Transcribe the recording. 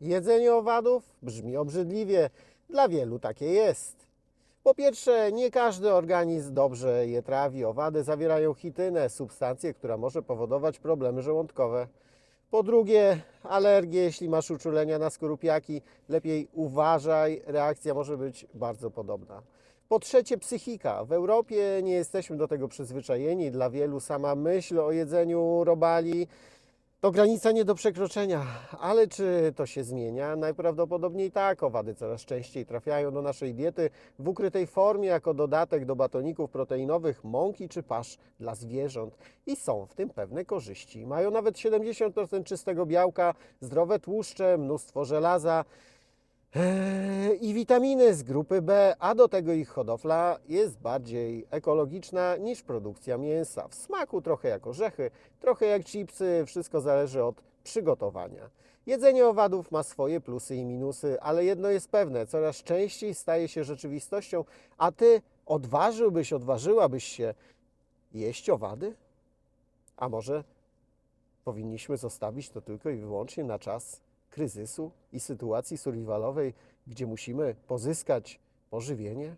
Jedzenie owadów brzmi obrzydliwie, dla wielu takie jest. Po pierwsze, nie każdy organizm dobrze je trawi. Owady zawierają chitynę, substancję, która może powodować problemy żołądkowe. Po drugie, alergie, jeśli masz uczulenia na skorupiaki, lepiej uważaj, reakcja może być bardzo podobna. Po trzecie, psychika. W Europie nie jesteśmy do tego przyzwyczajeni. Dla wielu sama myśl o jedzeniu robali to granica nie do przekroczenia. Ale czy to się zmienia? Najprawdopodobniej tak. Owady coraz częściej trafiają do naszej diety w ukrytej formie jako dodatek do batoników proteinowych, mąki czy pasz dla zwierząt. I są w tym pewne korzyści. Mają nawet 70% czystego białka, zdrowe tłuszcze, mnóstwo żelaza. I witaminy z grupy B, a do tego ich hodowla jest bardziej ekologiczna niż produkcja mięsa. W smaku trochę jak orzechy, trochę jak chipsy, wszystko zależy od przygotowania. Jedzenie owadów ma swoje plusy i minusy, ale jedno jest pewne, coraz częściej staje się rzeczywistością, a ty odważyłbyś, odważyłabyś się jeść owady? A może powinniśmy zostawić to tylko i wyłącznie na czas kryzysu i sytuacji survivalowej, gdzie musimy pozyskać pożywienie?